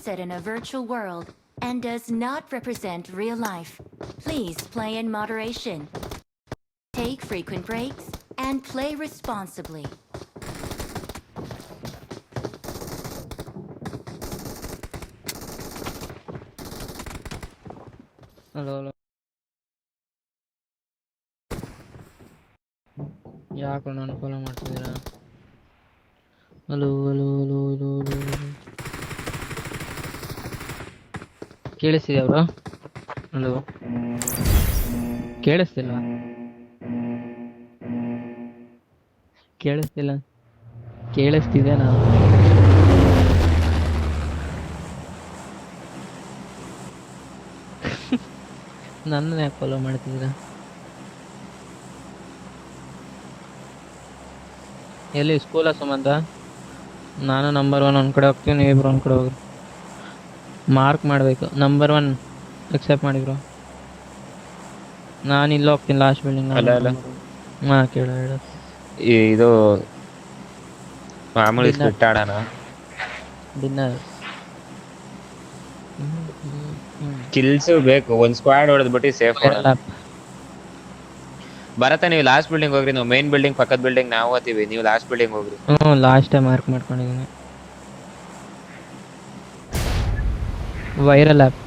set in a virtual world and does not represent real life. Please play in moderation. Take frequent breaks and play responsibly. Hello hello ಯಾಕೆ ನಾನು follow ಮಾಡ್ತಿದ್ದೀರಾ hello hello hello hello hello ಕೇಳಿಸ್ತಿದ್ಯಾ ಅವರು hello ಕೇಳಿಸ್ತಿಲ್ಲ. ಕೇಳಿಸ್ತಿಲ್ಲ ಕೇಳಿಸ್ತಿದೆ ನಾನು. ನನ್ನ ಫಾಲೋ ಮಾಡ್ತಿದ್ದೀರಾ? ಎಲ್ಲಿ ಸ್ಕೂಲ ಸಂಬಂಧ? ನಾನು ನಂಬರ್ ಒನ್ ಒಂದ್ ಕಡೆ ಹೋಗ್ತೀನಿ ಇಬ್ರು ಒಂದ್ ಕಡೆ ಹೋಗ್ರಿ. ಮಾರ್ಕ್ ಮಾಡಬೇಕು. ನಂಬರ್ ಒನ್ ಅಕ್ಸೆಪ್ಟ್ ಮಾಡಿದ್ರು ನಾನು ಇಲ್ಲಿ ಹೋಗ್ತೀನಿ ಲಾಸ್ಟ್ ಬಿಲ್ಡಿಂಗ್ ಅಲ್ಲ, ಅಲ್ಲ. ಹಾಂ ಕೇಳು ಹೇಳು. ಇದು ಮಾಮೂಲಿ. ಸ್ಪಿಟ್ ಆಡೋಣ. ಡಿನ್ನರ್ ಕಿಲ್ಸ್ ಬೇಕು. ಒಂದು ಸ್ಕ್ವಾಡ್ ಹೊಡೆದ್ಬಿಟ್ಟು ಸೇಫ್ ಬರತ್ತ ನೀವು ಲಾಸ್ಟ್ ಬಿಲ್ಡಿಂಗ್ ಹೋಗ್ರಿ. ನಾವು ಮೇನ್ ಬಿಲ್ಡಿಂಗ್ ಪಕ್ಕದ ಬಿಲ್ಡಿಂಗ್ ನಾವು ಹೋಗ್ತೀವಿ. ನೀವು ಲಾಸ್ಟ್ ಬಿಲ್ಡಿಂಗ್ ಹೋಗ್ರಿ. ಹ್ಞೂ ಟೈಮ್ ಮಾರ್ಕ್ ಮಾಡ್ಕೊಂಡಿದ್ದೀನಿ. ವೈರಲ್ ಆ್ಯಪ್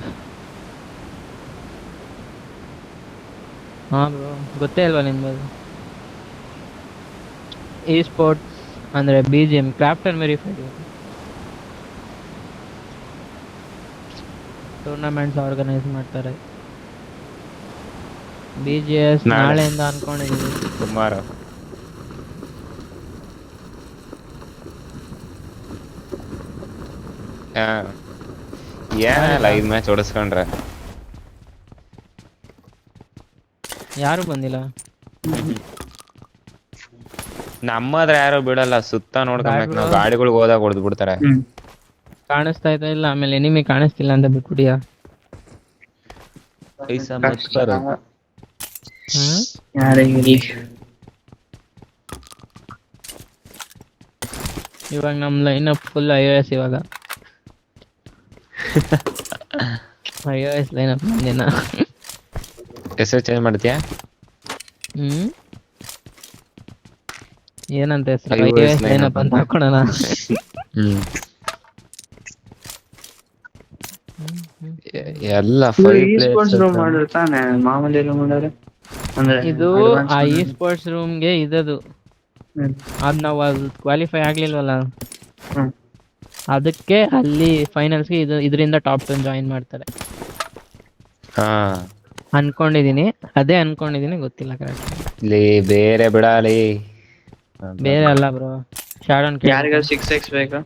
ಹಾಂ ಬ್ರೋ ಗೊತ್ತೇ ಇಲ್ವಾ ನಿಮ್ಮದು ಇ ಸ್ಪೋರ್ಟ್ಸ್ ಅಂದರೆ B G M craft and verified tournaments organise ಮಾಡ್ತಾರೆ. ಬಿ ಜಿ ಎಸ್ ನಾಳೆ. ನಾಳೆಯಿಂದ ಅನ್ಕೊಂಡಿದ್ದೀವಿ ಸುಮಾರು ಹಾ. ಏನಲ್ಲ ಲೈವ್ ಮ್ಯಾಚ್ ಓಡಿಸ್ಕೊಂಡ್ರೆ? ಯಾರು ಬಂದಿಲ್ಲ? ನಮ್ಮದ್ರ ಯಾರು ಬಿಡಲ್ಲ ಸುತ್ತ ನೋಡ್ಕೊಂಬೇಕು ನಾವು. ಗಾಡಿಗಳಿಗೆ ಹೋದಾಗ ಹೊಡೆದ್ ಬಿಡ್ತಾರೆ. ಕಾಣಿಸ್ತಾ ಇಲ್ಲ ಇಲ್ಲ ಆಮೇಲೆ ನಿಮಗೆ ಕಾಣಿಸ್ತಿಲ್ಲ ಅಂತ ಬಿಟ್ಬಿಟ್ಟಿಯಾ? ಪೈಸಾ ಯಾರಿಗೆ ಇವಾಗ ನಮ್ line up full I S ಇವಾಗ. ಐ ಎಸ್ ಲೈನ್ ಅಪ್ ಮಂದಿನ ಹೆಸರು ಚೇಂಜ್ ಮಾಡ್ತೀಯಾ? ಹ್ಮ್? ಏನಂತ ಹೆಸರು? ಐ ಎಸ್ ಲೈನ್ ಅಪ್ ಅಂತ ಹಾಕೋಣ ಹ್ಮ್. ಎಲ್ಲ ಇದು ಆ ಇ. ಸ್ಪೋರ್ಟ್ಸ್ ರೂಮ್ಗೆ ಇದದು. ಅದ್ ನಾವು ಅದು ಕ್ವಾಲಿಫೈ ಆಗ್ಲಿಲ್ವಲ್ಲ. ಅದಕ್ಕೆ ಅಲ್ಲಿ ಫೈನಲ್ಸ್ಗೆ ಇದು ಇದರಿಂದ ಟಾಪ್ ಟೆನ್ ಜಾಯಿನ್ ಮಾಡ್ತಾರೆ. ಹಾ. ಅನ್ಕೊಂಡಿದೀನಿ. ಅದೇ ಅನ್ಕೊಂಡಿದೀನಿ ಗೊತ್ತಿಲ್ಲ ಕರೆಕ್ಟ್ ಇಲ್ಲಿ ಬೇರೆ ಬಿಡಲಿ ಬೇರೆ ಅಲ್ಲ ಬ್ರೋ ಶಾಡನ್ ಯಾರಿಗ ಸಿಕ್ಸ್ ಎಕ್ಸ್ ಬೇಕಾ?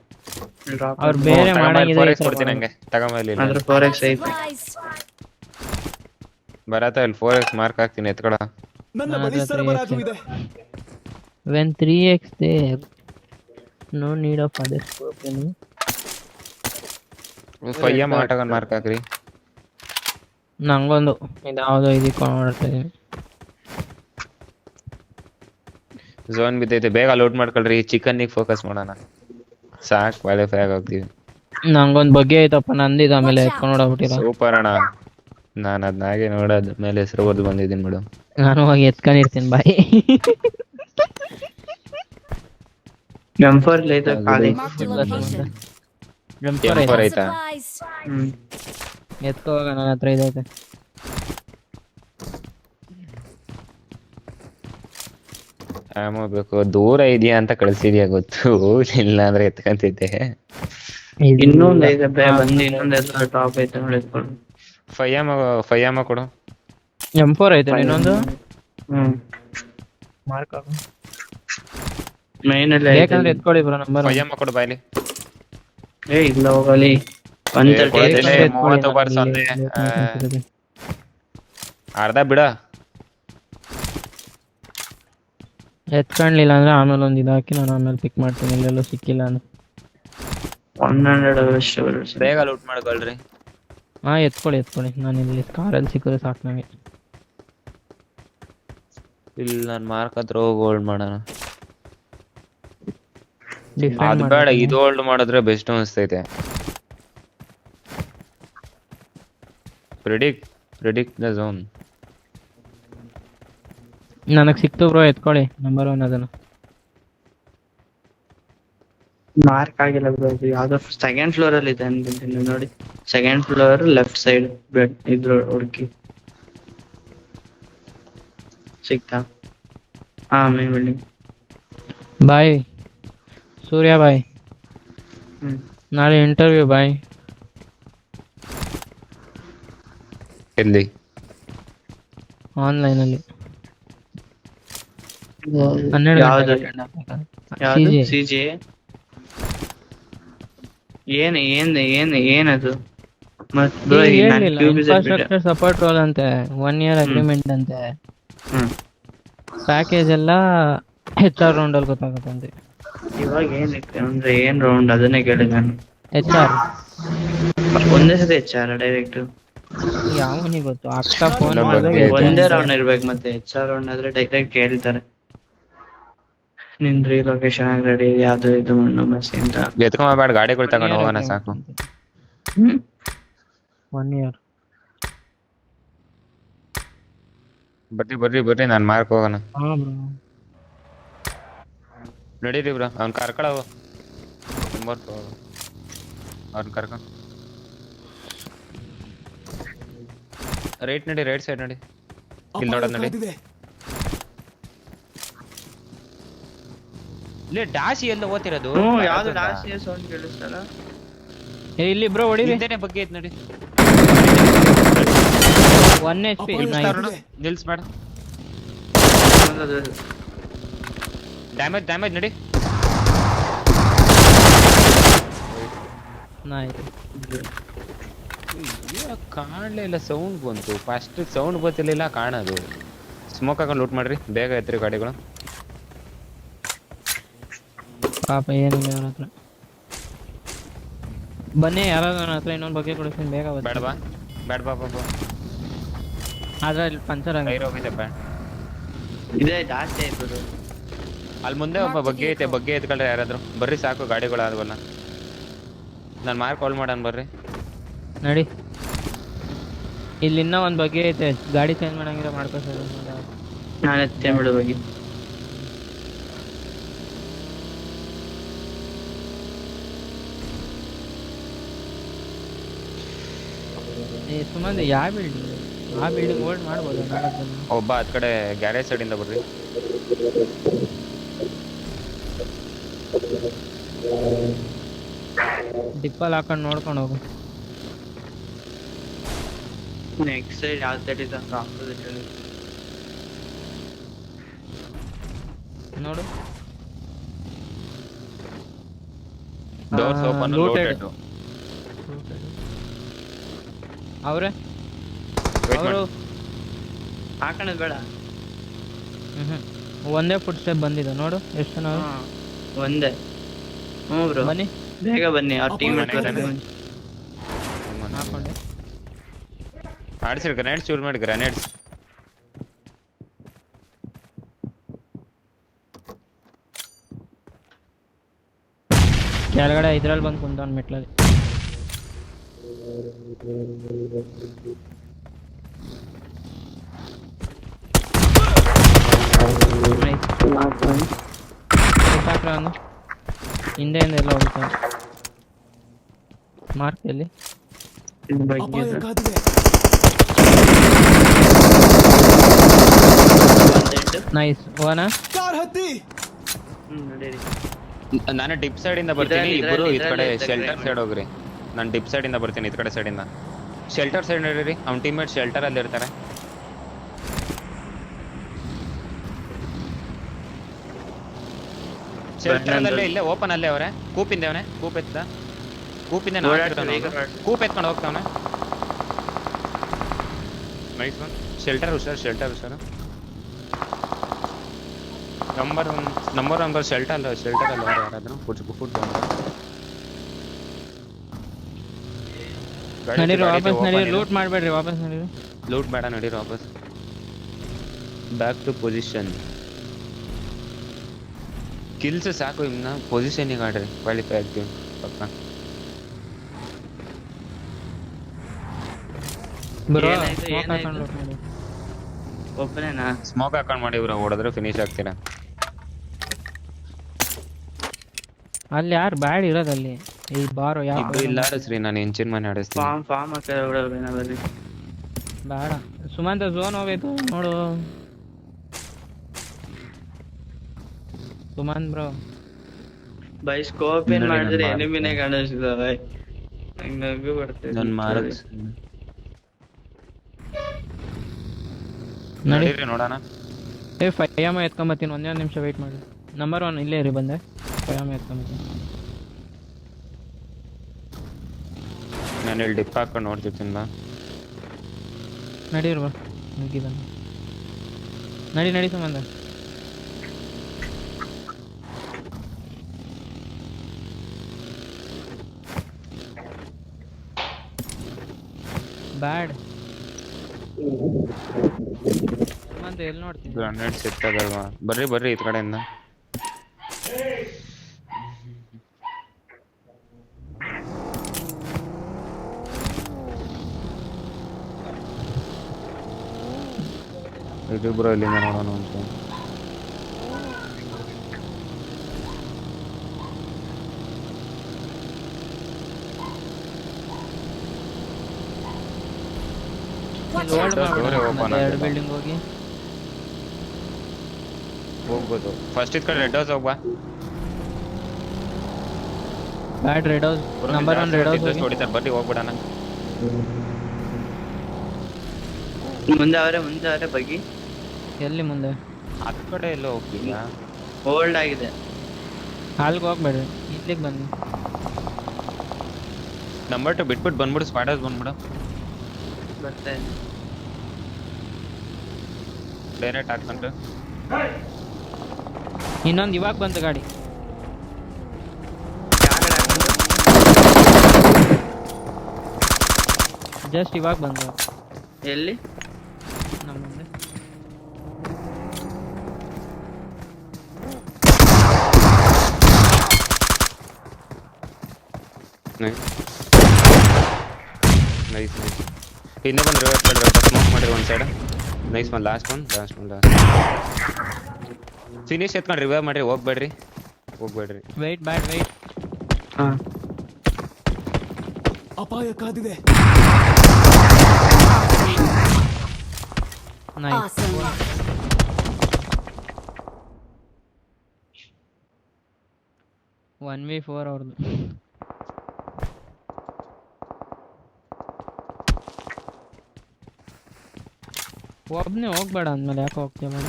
Drop ಅವ್ರು ಮಾಡಿ. ಬೇರೆ ಮಾಡಂಗಿದೆ ಫೋರ್ ಈ ಎಕ್ಸ್ ತರ ಕೊಡ್ತೀನಿ ಹಂಗೆ ತಗೊಂಬಲ್ಲಿ ಅಂದ್ರೆ ಫೋರ್ ಎಕ್ಸ್ ಐತೆ. ಬರತ್ತ ಇಲ್ಲಿ ಫೋರ್ ಎಕ್ಸ್ ಮಾರ್ಕ್ ಹಾಕ್ತೀನಿ ಎತ್ಕೊಳ. ನನ್ನ ನನ್ನ ಬಳಿ ಹತ್ರ ಸರಬರಾಜು three ಇದೆ when 3x there ಎಂ ಆಟಗನ್ ಮಾರ್ಕ್ ಹಾಕ್ರಿ ನಂಗೊಂದು ಇದು ಯಾವುದೋ ಇದಕ್ಕೆ ನೋಡ್ತಾ ಇದೀನಿ. ಝೋನ್ ಬಿದ್ದೈತೆ. ಬೇಗ ಲೋಡ್ ಮಾಡ್ಕೊಳ್ರಿ. ಚಿಕನ್ನಿಗೆ ಫೋಕಸ್ ಮಾಡೋಣ. ಸಾಕ್ ಕ್ವಾಲಿಫೈ ಆಗಿ ಹೋಗ್ತೀವಿ ನಂಗೊಂದು ಬಗ್ಗೆ ಐತಪ್ಪ ನಂದಿದ ಆಮೇಲೆ ಎತ್ಕೊಂಡು ನೋಡಬಿಟ್ಟಿರ ಸೂಪರ್ ಅಣ್ಣ. ನಾನು ಅದನ್ನಾಗೆ ನೋಡೋದ್ ಮೇಲೆ ಹೆಸರು ಬರೆದು ಬಂದಿದ್ದೀನಿ ಮೇಡಮ್ ನಾನು ಹೋಗಿ ಎತ್ಕೊಂಡಿರ್ತೀನಿ ಬಾಯಿ. ನಂಬರ್ ಲೈತ ಐತೆ M4 ಐತೆ. ಹ್ಮ್. ಎತ್ಕೋ ಹೋಗ ನನ್ನ ಹತ್ರ ಇದೈತೆ ಆಮೋ ಬೇಕು ದೂರ ಇದೆಯಾ ಅಂತ ಕಳಿಸಿದ್ಯಾ ಗೊತ್ತು. ಇಲ್ಲ ಅಂದ್ರೆ ಎತ್ಕಂತಿದ್ದೆ. ಇನ್ನೊಂದು ಐತೆ ಬೇ ಬಂದು ಇನ್ನೊಂದ್ ಎಲ್ಲ ಟಾಪ್ ಐತೆ ನೋಡಿ ಎತ್ಕೊಂಡು. ಫೈವ್ ಎಂ ಕೊಡು. ಎಂ ಫೋರ್ ಐತೆ ಇನ್ನೊಂದು? ಹ್ಮ್. ಮಾರ್ಕ್ ಮೈನ್ ಅಲ್ಲಿ ಬೇಕಂದ್ರೆ ಎತ್ಕೊಳ್ಳಿ ಬ್ರೋ ನಂಬರ್. ಫೈವ್ ಕೊಡು ಬಾಯ್ಲಿ ಏ ಇಲ್ಲ ಹೋಗಲಿ. ಮೂವತ್ತು ಸೊನ್ನೆ. ಅರ್ಧ ಬಿಡ. ಎತ್ಕೊಂಡ್ಲಿಲ್ಲ ಅಂದ್ರೆ ಆಮೇಲೆ ಒಂದ್ ಇದಾಕಿ ನಾನು ಆಮೇಲೆ ಪಿಕ್ ಮಾಡ್ತೀನಿ. ಇಲ್ಲೆಲ್ಲೂ ಸಿಕ್ಕಿಲ್ಲ ಅಂದ್ರೆ. ಒನ್ ಹಂಡ್ರೆಡ್ ಬೇಗ ಲೂಟ್ ಮಾಡ್ಕೊಳ್ರಿ. ಹಾ ಎತ್ಕೊಳ್ಳಿ ಎತ್ಕೊಳ್ಳಿ ನಾನು ಇಲ್ಲಿ ಕಾರಲ್ಲಿ ಸಿಕ್ಕಿದ್ರೆ ಸಾಕು ನನಗೆ ಇಲ್ಲಿ ನಾನು ಮಾರ್ಕ್ ಹತ್ರ ಹೋಗಿ ಹೋಲ್ಡ್ ಮಾಡೋಣ. ಅದ್ ಬೇಡ ಇದು ಹೋಲ್ಡ್ ಮಾಡಿದ್ರೆ ಬೆಸ್ಟ್ ಅನಿಸ್ತೈತೆ. ಪ್ರಿಡಿಕ್ಟ್ ಪ್ರಿಡಿಕ್ಟ್ ದ ಝೋನ್ ನನಗೆ ಸಿಕ್ತು ಬ್ರೋ ಎತ್ಕೊಳ್ಳಿ ನಂಬರ್ ಒನ್ ಅದನ್ನು. ಮಾರ್ಕ್ ಆಗಿಲ್ಲ ಬ್ರೋ ಇದು ಯಾವ್ದೋ ಸೆಕೆಂಡ್ ಫ್ಲೋರ್ ಅಲ್ಲಿ ಇದೆ ಅನ್ಕೊಂತೀನಿ ನೋಡಿ. Second floor left side bed ಇದ್ರ ಹುಡುಕಿ. ಸಿಕ್ತಾ? ಹಾ ಮೇ ಬಿಲ್ಡಿಂಗ್ ಬಾಯ್ ಸೂರ್ಯ ಬಾಯ್. ನಾಳೆ ಇಂಟರ್ವ್ಯೂ ಬಾಯ್. ಎಲ್ಲಿ? ಹನ್ನೆರಡು ಯಾವ್ದು? ಗಂಟೆಗೆ ಏನು ಏನು ಏನು ಏನ್ ಏನ್ ಏನ್ ಏನದು. ಇನ್ಫ್ರಾಸ್ಟ್ರಕ್ಚರ್ ಸಪೋರ್ಟ್ ರೋಲ್ ಅಂತೆ ಒನ್ ಇಯರ್ ಅಗ್ರಿಮೆಂಟ್ ಅಂತೆ. ಪ್ಯಾಕೇಜ್ ಎಲ್ಲ ಹೆಚ್ ಆರ್ ರೌಂಡಲ್ಲಿ ಗೊತ್ತಾಗುತ್ತಂತೆ ಇವಾಗ ಏನಕ್ಕೆ ಅಂದ್ರೆ ಏನ್ ರೌಂಡ್ ಅದನ್ನೇ ಕೇಳಿ ನಾನು. ಎಚ್ ಆರ್ ಒಂದೇ ಸತಿ ಹೆಚ್ಚಾರ ಡೈರೆಕ್ಟ್ ಯಾವನಿಗೆ ಗೊತ್ತು? ಅಕ್ಕ ಫೋನ್ ಮಾಡಿದಾಗ ಒಂದೇ ರೌಂಡ್ ಇರ್ಬೇಕು ಮತ್ತೆ. ಹೆಚ್ಚ ರೌಂಡ್ ಆದ್ರೆ ಡೈರೆಕ್ಟ್ ಕೇಳ್ತಾರೆ. ನಿನ್ ಲೊಕೇಶನ್ ರೆಡಿ ಯಾವ್ದು ಇದು ಮಣ್ಣು ಮಸಿ ಅಂತ. ಎತ್ಕೊಂಬಬೇಡ ಗಾಡಿಗಳು ತಗೊಂಡು ಹೋಗೋಣ ಸಾಕು. ಒನ್ ಇಯರ್ ಬರ್ರಿ ಬರ್ರಿ ಬರ್ರಿ. ನಾನು ಮಾರ್ಕ್ ಹೋಗೋಣ. ಹಾ ಬ್ರೋ. ನಡೀರಿ ಬ್ರ ಅವ್ನ ಕರ್ಕೊಳವು ನಂಬರ್ ಅವ್ನ ಕರ್ಕ. ರೈಟ್ ನಡಿ ರೈಟ್ ಸೈಡ್ ನಡಿ. ಇಲ್ಲಿ ನೋಡೋದ್ ನಡಿ. ಇಲ್ಲಿ ಡಾಶಿ ಎಲ್ಲ ಓದ್ತಿರೋದು? ಯಾವ್ದು ಲಾಸ್ಟ್ ಸೌಂಡ್ ಕೇಳಿಸ್ತಲ್ಲ ಏ ಇಲ್ಲಿ ಬ್ರೋ ಹೊಡಿ ಹಿಂದೆನೆ ಬಗ್ಗೆ ಐತ್ ನಡಿ. ಒನ್ ಎಚ್ ಪಿ ನಿಲ್ಸ್ಬೇಡ ಡ್ಯಾಮೇಜ್ ಡ್ಯಾಮೇಜ್ ನಡಿ. ಆಯ್ತು ಕಾಣಲೇ ಇಲ್ಲ ಸೌಂಡ್ ಬಂತು. ಫಸ್ಟ್ ಸೌಂಡ್ ಬರ್ತಿರ್ಲಿಲ್ಲ ಕಾಣೋದು. ಸ್ಮೋಕ್ ಹಾಕೊಂಡು ಲೂಟ್ ಮಾಡ್ರಿ. ಬೇಗ ಎತ್ತರಿ ಗಾಡಿಗಳು. ಪಾಪ ಏನಿಲ್ಲ ಅವ್ರ ಹತ್ರ. ಬನ್ನಿ ಯಾರಾದ್ರೂ ನನ್ನ ಹತ್ರ ಇನ್ನೊಂದು ಬಗ್ಗೆ ಕೊಡಿಸ್ತೀನಿ ಬೇಗ. ಬೇಡ ಬಾ ಬೇಡ ಬಾ ಬಾ ಬಾ ಆದ್ರೆ ಅಲ್ಲಿ ಪಂಚರ್ ಆಗಿ ಇದೆ ಜಾಸ್ತಿ ಆಯ್ತದು ಅಲ್ಲಿ ಮುಂದೆ ಒಬ್ಬ ಬಗ್ಗೆ ಐತೆ ಬಗ್ಗೆ ಎತ್ಕೊಂಡ್ರೆ ಯಾರಾದ್ರು. ಬರ್ರಿ ಸಾಕು ಗಾಡಿಗಳು ಆದ್ವಲ್ಲ ನಾನು ಮಾರ್ಕ್ ಕಾಲ್ ಮಾಡೋಣ ಬರ್ರಿ. ನಡಿ. ಇಲ್ಲಿ ಇನ್ನೂ ಒಂದು ಬಗ್ಗೆ ಐತೆ ಗಾಡಿ ಚೇಂಜ್ ಮಾಡಂಗಿಲ್ಲ ಮಾಡ್ಕೊ ಸರ್. ನಾನು ಎತ್ತೇ ಬಿಡು ಬಗ್ಗೆ. ಏ ಸುಮ್ಮನೆ ಯಾವ ಬಿಲ್ಡಿಂಗ್ ಆ ಬಿಲ್ಡಿಂಗ್ ಹೋಲ್ಡ್ ಮಾಡ್ಬೋದು? ನಾಲ್ಕು ಜನ ಒಬ್ಬ ಅದ್ ಕಡೆ ಗ್ಯಾರೇಜ್ ಸೈಡಿಂದ ಬರ್ರಿ. ಡಿಪ್ಪಲ್ಲಿ ಹಾಕೊಂಡು ನೋಡ್ಕೊಂಡು ಹೋಗು. ನೆಕ್ಸ್ಟ್ ಸೈಡ್ ಯಾವ ಸೈಡ್ ಇದೆ ಅಂತ ಆಪೋಸಿಟ್ ನೋಡು. ಡೋರ್ಸ್ ಓಪನ್ ಲೂಟೆಡ್ ಅವರೇ? ಅವ್ರೆ? ಹಾಕೋಣದ್ ಬೇಡ. ಹ್ಮ್ ಒಂದೇ ಫುಟ್ ಸ್ಟೆಪ್ ಬಂದಿದೆ ನೋಡು. ಎಷ್ಟು ಜನ? ಅವ್ರೆ? ಹಾ, ಒಂದೇ ಹ್ಞೂ ಬ್ರೋ. ಬನ್ನಿ. ಬೇಗ ಬನ್ನಿ ಅವ್ರ ಟೀಮ್ ಮನೆ ಇದ್ದಾನೆ. ಹಾಕೊಂಡೆ ಆಡಿಸಿರಿ ಗ್ರೆನೇಡ್ಸ್ ಯೂಸ್ ಮಾಡಿ ಗ್ರೆನೇಡ್ಸ್ ಕೆಳಗಡೆ ಇದ್ರಲ್ಲಿ ಬಂದು ಕುಂತವ್ನು ಮೆಟ್ಲಲ್ಲಿ. ಗೊತ್ತಾಗ್ರ ಒಂದು ಹಿಂದೆಯಿಂದ ಎಲ್ಲ ಹೋಗ್ತಾನೆ ಮಾರ್ಕ್ ಎಲ್ಲಿ. ನೈಸ್ ನಡೀರಿ. ನಾನು ಡಿಪ್ ಸೈಡ್ ಇಂದ ಬರ್ತೀನಿ. ಇಬ್ಬರು ಇಬ್ರು ಈ ಕಡೆ ಶೆಲ್ಟರ್ ಸೈಡ್ ಹೋಗ್ರಿ. ನಾನು ಡಿಪ್ ಸೈಡ್ ಇಂದ ಬರ್ತೀನಿ ಈ ಕಡೆ ಸೈಡ್ ಇಂದ. ಶೆಲ್ಟರ್ ಸೈಡ್ ನೋಡ್ರಿ. ಅವ್ನ ಮೇಟ್ ಶೆಲ್ಟರ್ ಅಲ್ಲಿ ಇರ್ತಾರೆ. ಶೆಲ್ಟರ್ ಅಲ್ಲೇ ಇಲ್ಲೇ ಓಪನ್ ಅಲ್ಲೇ ಅವರೇ. ಕೂಪಿಂದ ಅವನೇ ಕೂಪ್ ಎತ್ತ ಕೂಪಿಂದ ಕೂಪ್ ಎತ್ಕೊಂಡು ಹೋಗ್ತಾವನೆ. ನೈಸ್ ಒನ್ ಶೆಲ್ಟರ್ ಹುಷಾರ್ ಶೆಲ್ಟರ್ ಹುಷಾರು number one number number shelter ಅಲ್ಲ ಶೆಲ್ಟರ್ ಅಲ್ಲ ಯಾರಾದ್ರೂ? ಫುಡ್ ಫುಡ್ ನಡೀರಿ ವಾಪಸ್ ನಡೀರಿ. ಲೂಟ್ ಮಾಡಬೇಡ್ರಿ ವಾಪಸ್ ನಡೀರಿ. ಲೂಟ್ ಬೇಡ ನಡೀರಿ ವಾಪಸ್. ಬ್ಯಾಕ್ ಟು ಪೊಸಿಷನ್ ಕಿಲ್ಸ್ ಸಾಕು ಇನ್ನ ಪೊಸಿಷನಿಗೆ ಆಡ್ರಿ. ಕ್ವಾಲಿಫೈ ಆಗ್ತೀವಿ. ಪಕ್ಕ. ಒಬ್ಬನೇನಾ? ಸ್ಮೋಕ್ ಹಾಕೊಂಡ್ ಮಾಡಿ ಬ್ರೋ. ಓಡಿದ್ರೆ ಫಿನಿಶ್ ಆಗ್ತೀರಾ? ಅಲ್ಲಿ ಯಾರು ಬ್ಯಾಡ್ ಇರೋದಲ್ಲಿ ಈ ಬಾರೋ ಯಾವ ಇಬ್ರು ಇಲ್ಲ ಆಡಿಸ್ರಿ ನಾನು ಹೆಂಚಿನ ಮನೆ ಆಡಿಸ್ತೀನಿ. ಫಾರ್ಮ್ ಫಾರ್ಮ್ ಹಾಕಿದ್ರೆ ಬೇಡ. ಸುಮಂತ ಝೋನ್ ಹೋಗೈತು ನೋಡು. ಸುಮಂತ್ ಬ್ರೋ ಬೈ ಸ್ಕೋಪ್ ಏನ್ ಮಾಡಿದ್ರೆ? ಎನಿಮಿನೇ ಬೈ ನಂಗ್ ನಗು ಬರ್ತೈತಿ. ನನ್ ಮಾರಕ್ ನಡಿ. ನಡೀರಿ ನೋಡೋಣ. ಏ ಫೈಯಮ್ಮ ಎತ್ಕೊಂಬತ್ತೀನಿ. ಒಂದೇ ಒಂದು ನಿಮಿಷ ವೆಯ್ಟ್ ಮಾಡಿ. ನಂಬರ್ ಒನ್ ಇಲ್ಲೇ ಇರಿ ಬಂದೆ. ಫೈಯಮ್ಮ ಎತ್ಕೊಂಬತ್ತೀನಿ. ನಾನು ಇಲ್ಲಿ ಡಿಪ್ ಹಾಕೊಂಡು ನೋಡ್ತಿರ್ತೀನಿ ಬಾ. ನಡೀರಿ ಬಾ. ಮುಗಿದ ನಡಿ ನಡಿ ಸಂಬಂಧ. ಬ್ಯಾಡ್. ಮಂದೆ ಎಲ್ಲಿ ನೋಡ್ತೀನಿ? ಗ್ರಾನೇಡ್ ಸಿಗ್ತದಲ್ವಾ ಬರ್ರಿ ಬರ್ರಿ ಈ ಕಡೆಯಿಂದ. ಇದು ಬ್ರೋ ಇಲ್ಲಿಂದ ನೋಡೋಣ ಅಂತ. ಎರಡು ಬಿಲ್ಡಿಂಗ್ ಹೋಗಿ. ಹೋಗ್ಬೋದು. ಫಸ್ಟ್ ಇದ್ ಕಡೆ ರೆಡ್ ಹೌಸ್ ಹೋಗ್ಬಾ ಬ್ಯಾಡ್ red house number one red house ಹೊಡಿತಾರೆ ಬಡ್ಡಿ ಹೋಗ್ಬಿಡಣ. ಮುಂದೆ ಅವರೇ ಮುಂದೆ ಅವರೇ ಬಗ್ಗಿ. ಎಲ್ಲಿ ಮುಂದೆ? ಆ ಕಡೆ ಎಲ್ಲೋ ಹೋಗ್ತಿದ್ಯಾ ಹೋಲ್ಡ್ ಆಗಿದೆ. ಅಲ್ಲಿಗೆ ಹೋಗ್ಬೇಡ್ರಿ. ಇಲ್ಲಿಗೆ ಬನ್ನಿ. ನಂಬರ್ ಟು ಬಿಟ್ಬಿಟ್ಟು ಬಂದ್ಬಿಡು ಸ್ಪೈಡರ್ಸ್ ಬಂದ್ಬಿಡು. ಬರ್ತಾ ಡೈರೆಕ್ಟ್ ಹಾಕೊಂಡು ಇನ್ನೊಂದು ಇವಾಗ ಬಂತು ಗಾಡಿ. ಜಸ್ಟ್ ಇವಾಗ ಬಂದು. ಎಲ್ಲಿ? ನಮ್ಮ ಮುಂದೆ ನೈಸ್ ನೈಸ್ ಹಿಂದೆ ಬಂದ್ರೆ ಸ್ಮೋಕ್ ಮಾಡಿರಿ ಒಂದು side nice one last one last one last finish ಎತ್ಕೊಂಡು ರಿವೈವ್ ಮಾಡ್ರಿ ಹೋಗ್ಬೇಡ್ರಿ ಹೋಗ್ಬೇಡ್ರಿ ವೆಯ್ಟ್ ಬ್ಯಾಡ್ ವೆಯ್ಟ್ ಹಾ. ಅಪಾಯ ಕಾದಿದೆ nice Awesome. One V four ಅವ್ರದ್ದು ಒಬ್ಬನೇ ಹೋಗ್ಬೇಡ ಅಂದ್ಮೇಲೆ ಯಾಕೆ ಹೋಗ್ತೀಯ ಬೇಡ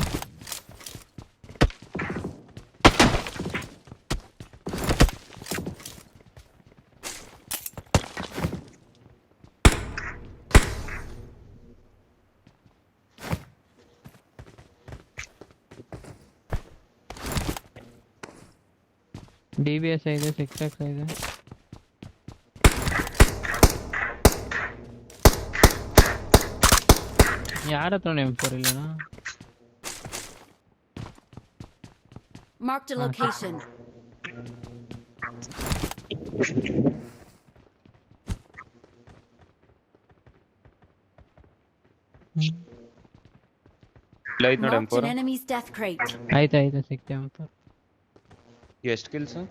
ಡಿ ಬಿ ಎಸ್ ಇದೆ ಸಿಕ್ಸ್ ಎಕ್ಸ್ ಇದೆ ಯಾರ ಹತ್ರ ಎಂ ಫೋರ್ ಇಲ್ಲನಾ Marked a location. ಇಲ್ಲ ಐತ್ ನೋಡಿ Marked ಎಂಪೋರ್ an enemy's death crate. ಆಯ್ತು ಆಯ್ತು ಸಿಕ್ತೆ ಎಂ ಫೋರ್ ಎಷ್ಟು ಕಿಲ್ಸು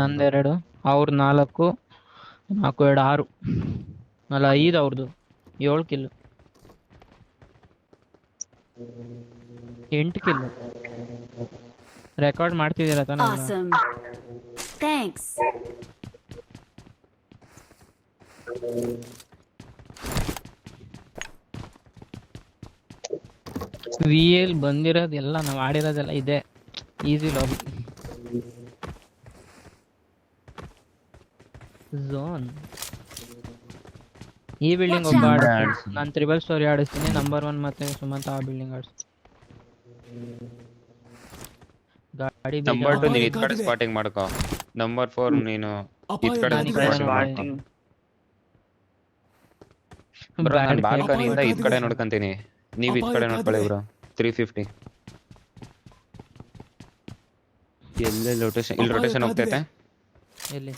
ನಂದೆರಡು ಅವ್ರ ನಾಲ್ಕು ನಾಲ್ಕು ಎರಡು ಆರು ಅಲ್ಲ ಐದು ಅವ್ರದ್ದು ಏಳು ಕಿಲ್ಲು ಎಂಟು ಕಿಲ್ ರೆಕಾರ್ಡ್ ಮಾಡ್ತಿದ್ದೀರ ತಾನೇ ಎಲ್ಲ? Awesome. Thanks. ವಿ ಎಲ್ ಬಂದಿರೋದೆಲ್ಲ ನಾವು ಆಡಿರೋದೆಲ್ಲ ಇದೆ ಈಸಿ ಲಾಬಿ ಝೋನ್ ಈ ಬಿಲ್ಡಿಂಗ್ ಒಬ್ಬ. ಆಡಿಸ್ತೀನಿ ನಾನು ತ್ರಿಬಲ್ ಸ್ಟೋರಿ ಆಡಿಸ್ತೀನಿ ನಂಬರ್ ಒನ್ ಮತ್ತೆ ಸುಮಂತ ಆ ಬಿಲ್ಡಿಂಗ್ ಆಡಿಸ್ತೀನಿ ನಂಬರ್ ಟು ನೀನು ಇದ್ ಕಡೆ ಸ್ಪಾಟಿಂಗ್ ಮಾಡ್ಕೋ. ನಂಬರ್ ಫೋರ್ ನೀನು ಇದ್ ಕಡೆ ನಾನು ಈ ಕಡೆ ಸ್ಪಾಟಿಂಗ್ ಬ್ರೋ ನಾನು ಬಾಲ್ಕನಿಯಿಂದ ಇದ್ ಕಡೆ ನೋಡ್ಕೊಂತೀನಿ. ನೀವ್ ಇದ್ ಕಡೆ ನೋಡ್ಕೊಳ್ಳಿ. ಬ್ರೋ. ತ್ರೀ ಫಿಫ್ಟಿ ಎಲ್ಲಿ ರೊಟೇಷನ್ ಇಲ್ಲಿ ರೊಟೇಷನ್. ಹೋಗ್ತೈತೆ ಎಲ್ಲಿ?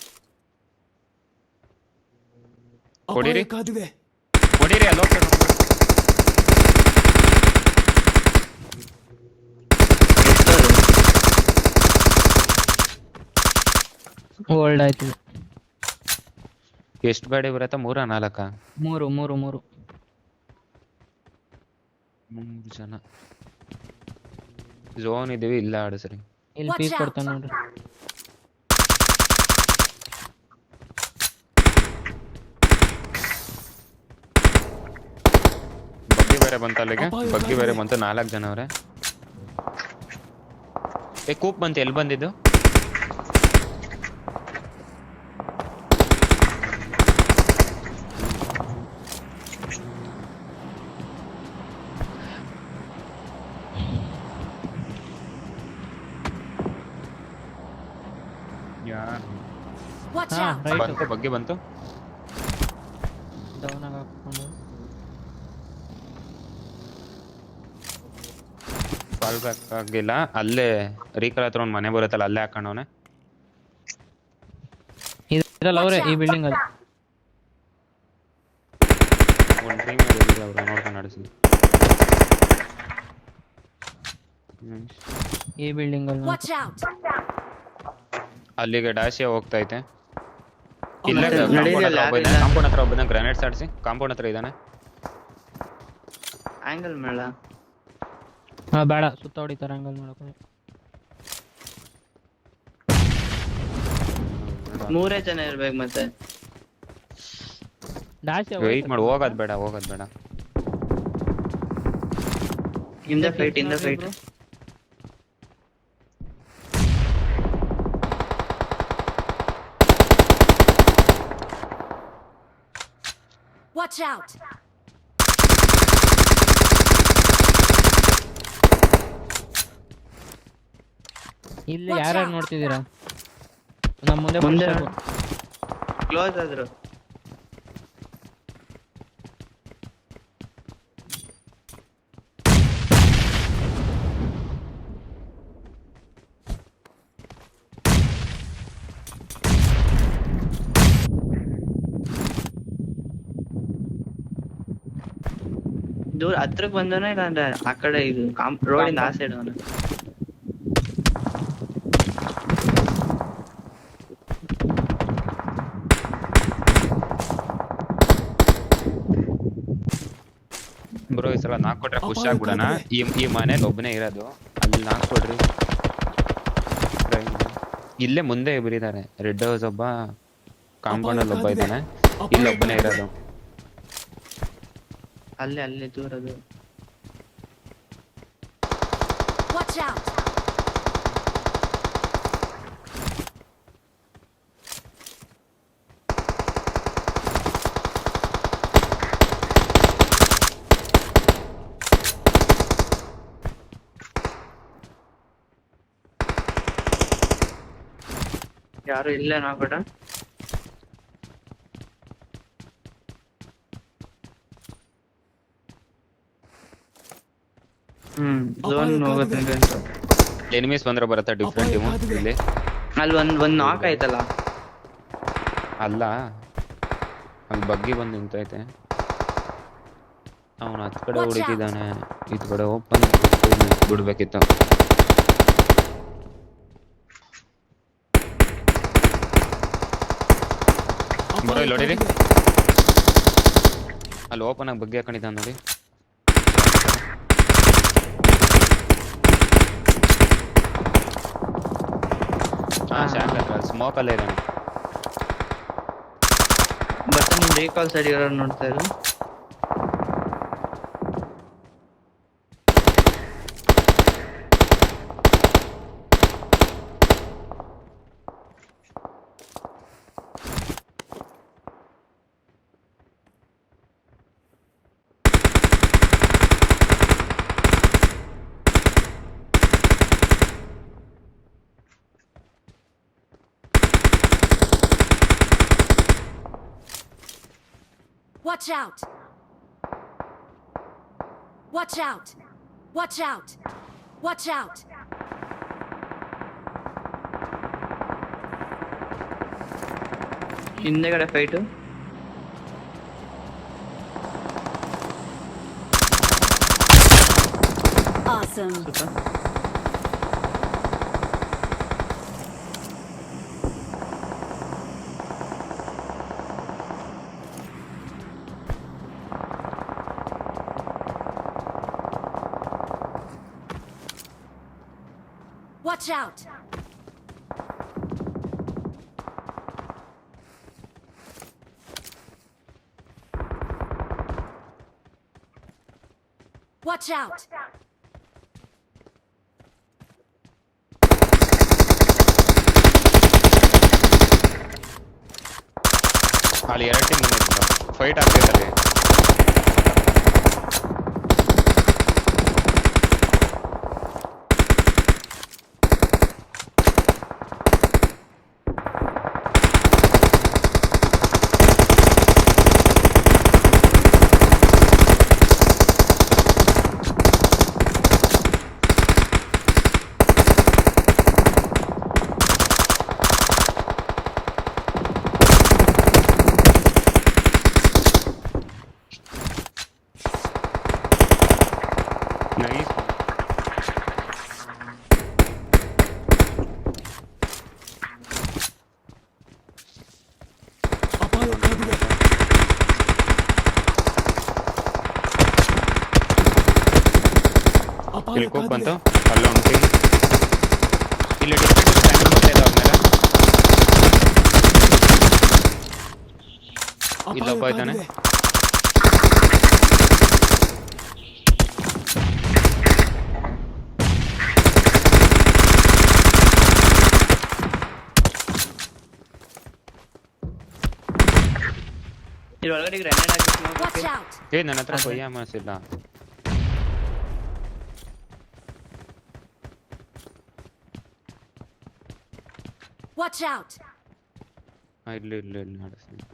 ಕೊಡಿರಿ. ಅಲ್ಲಿ ಕಾದಿದೆ. ಓಲ್ಡ್ ಆಯ್ತು. ಎಷ್ಟು ಗಾಡಿ ಬರತ್ತ? ಮೂರ ನಾಲ್ಕ? ಮೂರು ಮೂರು ಮೂರು. ಮೂರು ಜನ. ಝೋನ್ ಇದೀವಿ ಇಲ್ಲ ಆಡು ಸರಿ. ಇಲ್ಲಿ ಪೀಸ್. ಕೊಡ್ತಾನೆ ನೋಡ್ರಿ ಬಗ್ಗಿ ಬೇರೆ ಬಂತ ಅಲ್ಲಿಗೆ? ಬಗ್ಗಿ ಬೇರೆ ಬಂತು ನಾಲ್ಕು ಜನ ಅವ್ರೆ? ಏ ಕೂಪ್ ಬಂತು ಎಲ್ಲಿ ಬಂದಿದ್ದು? Watch ಬಗ್ಗೆ ಬಂತು. ಡೌನ್ ಆಗಿ ಹಾಕೊಂಡು ಫಾಲ್ ಬ್ಯಾಕ್ ಆಗಿಲ್ಲ ಅಲ್ಲೇ ರೀಕಲ್ ಹತ್ರ ಒಂದ್ ಮನೆ ಬರುತ್ತಲ್ಲ ಅಲ್ಲೇ ಹಾಕೊಂಡವನೆ. ಇದ್ರಲ್ಲ ಅವರೇ ಈ ಬಿಲ್ಡಿಂಗ್ ಅಲ್ಲಿ. ಒಂದು ಟೀಮ್ ಅವ್ರು ನೋಡ್ಕೊಂಡು ನಡೆಸಿ. ಈ ಬಿಲ್ಡಿಂಗ್ ಅಲ್ಲಿ Watch out! ಅಲ್ಲಿಗೆ ಡಾಶಿಯಾ ಹೋಗ್ತಾ ಐತೆ ಇಲ್ಲ. ಕಾಂಪೌಂಡ್ ಹತ್ರ ಒಬ್ಬನ ಗ್ರಾನೈಟ್ಸ್ ಆಡಿಸಿ ಕಾಂಪೌಂಡ್ ಹತ್ರ ಇದ್ದಾನೆ. ಆಂಗಲ್ ಮೇಳ. ಹಾ ಬೇಡ ಸುತ್ತ ಹೊಡಿತಾರೆ ಆಂಗಲ್ ಮಾಡ್ಕೊಂಡು ಮೂರೇ ಜನ ಇರ್ಬೇಕು ಮತ್ತೆ. ಡ್ಯಾಶ್ ವೆಯ್ಟ್ ಮಾಡಿ ಹೋಗೋದ್ ಬೇಡ ಹೋಗೋದ್ ಬೇಡ. ಇಂದ ಫೈಟ್ ಇಂದ ಫೈಟ್ Watch out! ಇಲ್ಲಿ Watch ಯಾರ್ಯಾರು out. ನೋಡ್ತಿದ್ದೀರಾ ನಮ್ಮ ಮುಂದೆ ಮುಂದೆ. ಕ್ಲೋಸ್ ಆದ್ರು ಹತ್ರಕ್ ಬಂದವನ ಇಲ್ಲ ಅಂದ್ರೆ ಆ ಕಡೆ ಇದು ರೋಡ್ ಇಂದ ಆ ಸೈಡ್ ಅವನು. ಬ್ರೋ ಈ ಸಲ ನಾಲ್ಕು ಕೊಟ್ರೆ ಖುಷಿ ಆಗ್ಬಿಡಣ. ಈ ಈ ಮನೇಲಿ ಒಬ್ಬನೇ ಇರೋದು. ಅಲ್ಲಿ ನಾಕ್ ಕೊಡ್ರಿ. ಇಲ್ಲೇ ಮುಂದೆ ಇಬ್ಬರಿದ್ದಾರೆ ರೆಡ್ ಹೌಸ್ ಒಬ್ಬ ಕಾಂಪೌಂಡ್ ಅಲ್ಲಿ ಒಬ್ಬ ಇದ್ದಾನೆ. ಇಲ್ಲಿ ಒಬ್ಬನೇ ಇರೋದು. ಅಲ್ಲೇ ಅಲ್ಲೇ ದೂರದು Watch out! ಯಾರು ಇಲ್ಲ ನಾಗ್ಬೇಡ ಹ್ಮ್ ಝೋನ್ ಹೋಗುತ್ತೆ ಎನಿಮೀಸ್ ಬಂದ್ರೆ ಬರುತ್ತೆ ಡಿಫ್ರೆಂಟ್ ಟೀಮ್ ಇಲ್ಲಿ ಅಲ್ಲಿ ಒಂದ್ ಒಂದ್ ನಾಕ್ ಆಯ್ತಲ್ಲ. ಅಲ್ಲ. ಅಲ್ಲಿ ಬಗ್ಗಿ ಬಂದು ನಿಂತೈತೆ. ಅವನು ಹತ್ ಕಡೆ ಹುಡುಕಿದಾನೆ. ಹುಡುಕಿದ್ದಾನೆ ಇದ್ ಕಡೆ ಓಪನ್ ಬಿಡ್ಬೇಕಿತ್ತು. ಬರೋ ಇಲ್ಲಿ ನೋಡಿರಿ. ಅಲ್ಲಿ ಓಪನ್ ಆಗಿ ಬಗ್ಗೆ ಹಾಕೊಂಡಿದ್ದಾನೆ ನೋಡಿ. ಹಾ. ಹತ್ರ ಸ್ಮೋಕ್ ಅಲ್ಲೇ ಇದ್ದಾನೆ ಬಟ್ ನಿಮ್ ರೀಕಾಲ್ ಸೈಡ್ ಇರೋ ನೋಡ್ತಾ ಇರು. Watch out! Watch out! Watch out! Watch out! ಹಿಂದೆ ಕಡೆ fight Awesome. Super Watch out! Watch out! ಅಲ್ಲಿ ಎರಡು ಟೀಮ್ ಬಂದಿತ್ತು ಫೈಟ್ ಆಗ್ತೈತೆ ಅಲ್ಲಿ ನೈಸ್ ಅಪಾಯ ಕಾದಿದೆ ಅಪಾಯ ಇಲ್ಲಿ ಕೂಗ್ ಬಂತು ಕಾದಿದೆ ಅಲ್ಲ ಒಂದು ಟೀಮ್ ಇಲ್ಲಿ ಡಿಫೆಂಡ್ ಸ್ಟ್ಯಾಂಡ್ ಮಾಡ್ತಾ ಇದ್ದಾವೆ ಮೇಲೆ ಅಪಾಯ ಇಲ್ಲೊಬ್ಬ ಇದ್ದಾನೆ. ಕಾದಿದೆ. ಇಲ್ಲಿ ಒಳಗಡೆ ಗ್ರೆನೇಡ್ Watch ಹಾಕಿ out! ಏ ನನ್ನ ಹತ್ರ ಕೊಯ್ಯ ಮನಸ್ಸಿಲ್ಲ Watch out! ಆ, ಇಲ್ಲಿ ಇಲ್ಲಿ ಇಲ್ಲಿ ನಡೆಸ್ತೀನಿ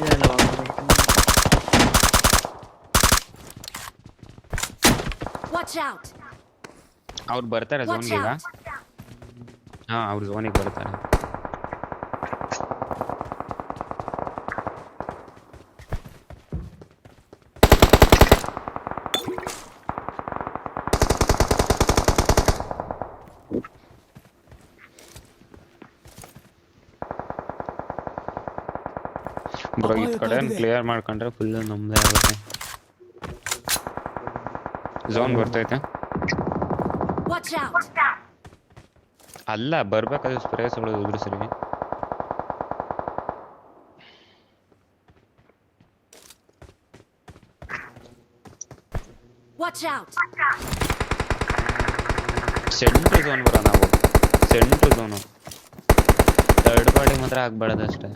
ಇದೆಲ್ಲ Watch out! ಅವ್ರು ಬರ್ತಾರೆ Watch ಝೋನ್ಗೆ ಈಗ out! ಹಾ ಅವ್ರು ಝೋನಿಗೆ ಬರ್ತಾರೆ ಬ್ರೋ ಈ ಅಪಾಯ ಕಡೆ ಕಾದಿದೆ. ಕ್ಲಿಯರ್ ಮಾಡ್ಕೊಂಡ್ರೆ ಫುಲ್ ನಮ್ದೇ ಆಗುತ್ತೆ ಝೋನ್ ಬರ್ತೈತೆ Watch out! ಅಲ್ಲ ಬರ್ಬೇಕಾದ್ರೆ ಸ್ಪ್ರೇಸ್ ಹೊಡೆದು ಉದುರಿಸ್ರಿ Watch out! ಸೆಂಟ್ರ್ ಝೋನ್ ಬರೋ ನಾವು ಸೆಂಟ್ರ್ ಝೋನು ಥರ್ಡ್ ಪಾರ್ಟಿ ಮಾತ್ರ ಆಗ್ಬಾರ್ದು ಅಷ್ಟೇ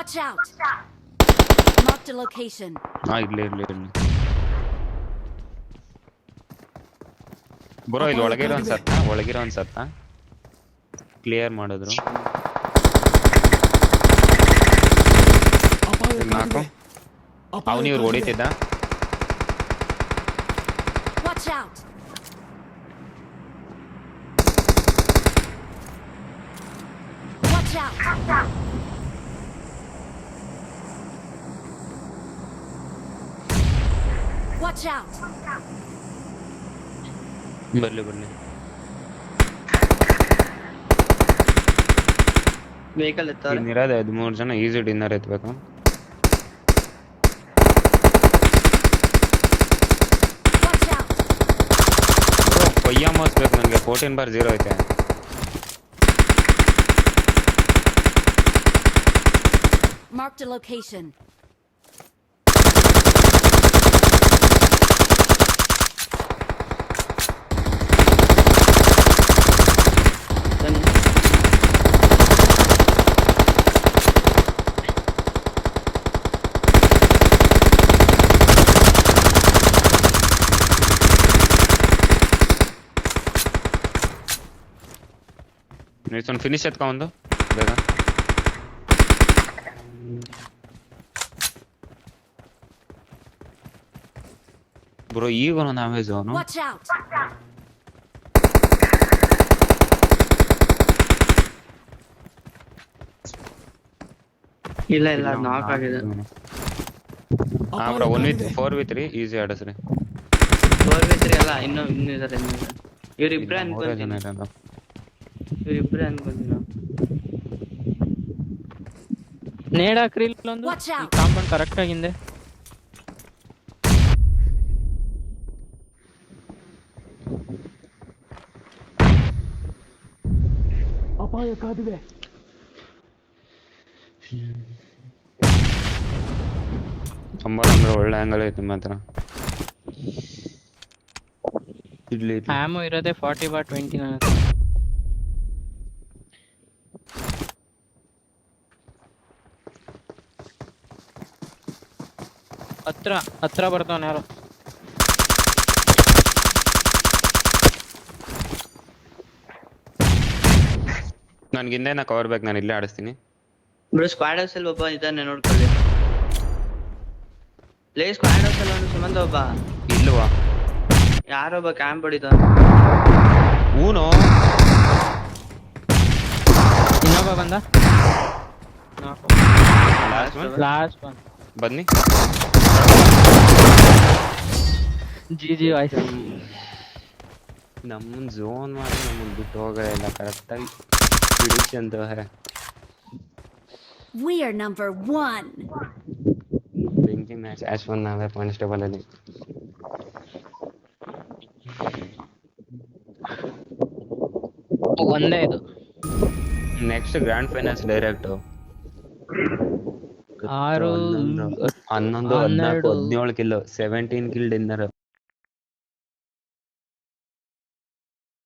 Watch out! Marked a location. ಹಾ ಇಲ್ಲ ಇಲ್ಲ ಇರ್ಲಿ. ಬ್ರೋ ಇಲ್ಲಿ ಒಳಗಿರೋ ಒಂದ್ ಸತ್ತ? ಒಳಗಿರೋ ಒಂದ್ ಸತ್ತ? ಕ್ಲಿಯರ್ ಮಾಡಿದ್ರು. ಅಪಾಯ ನಾಲ್ಕು. ಅಪಾಯ ಇವ್ರು ಹೊಡಿತಿದ್ದ Watch out! Watch out! Watch out! ಬರ್ಲಿ ಬರ್ಲಿ ವೆಹಿಕಲ್ ಎತ್ತವ್ರೆ ಇನ್ನಿರೋದು ಹದಿಮೂರು ಜನ ಈಸಿ ಡಿನ್ನರ್ ಎತ್ಬೇಕು Watch out! ಬ್ರೋ ಕೊಯ್ಯ ಮೋಸ್ಬೇಕು ನನಗೆ ಫೋರ್ಟೀನ್ ಬಾರ್ ಜೀರೋ ಐತೆ Marked a location. ಬನ್ನಿ ಒಂದು ಫಿನಿಶ್ ಎತ್ಕೊಂಡು ಬೇಗ. ಬ್ರೋ ಈಗ ಒಂದೊಂದು ಅಮೇಜ್ ಅವನು. ಇಲ್ಲ ಇಲ್ಲ ನಾಕ್ ಆಗಿದೆ. ಹಾ bro one with four with ರೀ ಈಸಿ ಆಡಸ್ರಿ. ಫೋರ್ ವಿ ತ್ರೀ ಅಲ್ಲ ಇನ್ನೂ ಇನ್ನೂ ಇದಾರೆ ಇನ್ನೂ ಇವ್ರಿಬ್ರೇ ಅನ್ಕೊಂತೀನಿ. ಇವ್ರಿಬ್ರೇ ಅನ್ಕೊಂತೀನಿ. ನೇಡ್ ಹಾಕ್ರಿ ಇಲ್ಲೊಂದು. ಕಾಂಪೌಂಡ್ ಕರೆಕ್ಟ್ ಆಗಿಂದೆ ಅಪಾಯ ಕಾದಿದೆ ಅಂದ್ರೆ ಒಳ್ಳೆ ಆಂಗಲ್ ಐತೆ ನಿಮ್ಮ ಹತ್ರ ಇಡ್ಲಿ ಇಡ್ಲಿ. ಇರೋದೇ ಫಾರ್ಟಿ ಬಾ ಟ್ವೆಂಟಿ ನನ್ನ ಹತ್ರ ಹತ್ರ ಬರ್ತಾವನ ಯಾರು? ನನ್ಗಿಂದೆ ನಾ ಕವರ್ ಬೇಕು ನಾನು ಇಲ್ಲೇ ಆಡಿಸ್ತೀನಿ. ಬ್ರೋ ಸ್ಕ್ವಾಡ್ ಹೌಸ್ ಅಲ್ಲಿ ಒಬ್ಬ ಇದ್ದಾನೆ ನೋಡ್ಕೊಳ್ಳಿ. ಲೇ ಸ್ಕ್ವಾಡ್ ಹೌಸ್ ಅಲ್ಲಿ ಒಂದು ಸುಮಂತ ಒಬ್ಬ. ಇಲ್ವಾ ಯಾರೊಬ್ಬ ಕ್ಯಾಂಪ್ ಹೊಡಿತ ಊನು? ಇನ್ನೊಬ್ಬ ಬಂದ? ಲಾಸ್ಟ್ ಬನ್ನಿ. ಜಿ ಜಿ ವಾಯ್ಸ್ ನಮ್ಮನ್ ಝೋನ್ ಮಾಡಿ ನಮ್ಮನ್ ಬಿಟ್ಟು ಹೋಗಲ್ಲ ಇಲ್ಲ ಕರೆಕ್ಟಾಗಿ ಬಿಡಿಸಿ ಅಂತ We are number one. ಬೆಂಕಿ ಮ್ಯಾಚ್ ಆಶ್ ಒನ್ ನಾವೇ ಕಾನ್ಸ್ಟೇಬಲ್ ಅಲ್ಲಿ. ಒಂದೇ ಇದು. ನೆಕ್ಸ್ಟ್ ಗ್ರ್ಯಾಂಡ್ ಫೈನಲ್ಸ್ ಡೈರೆಕ್ಟ್ ಆರು ಹನ್ನೊಂದು. ಹದಿನಾಲ್ಕು ಹದಿನೇಳು ಕಿಲ್ ಸೆವೆಂಟೀನ್ ಕಿಲ್ ಡಿನ್ನರ್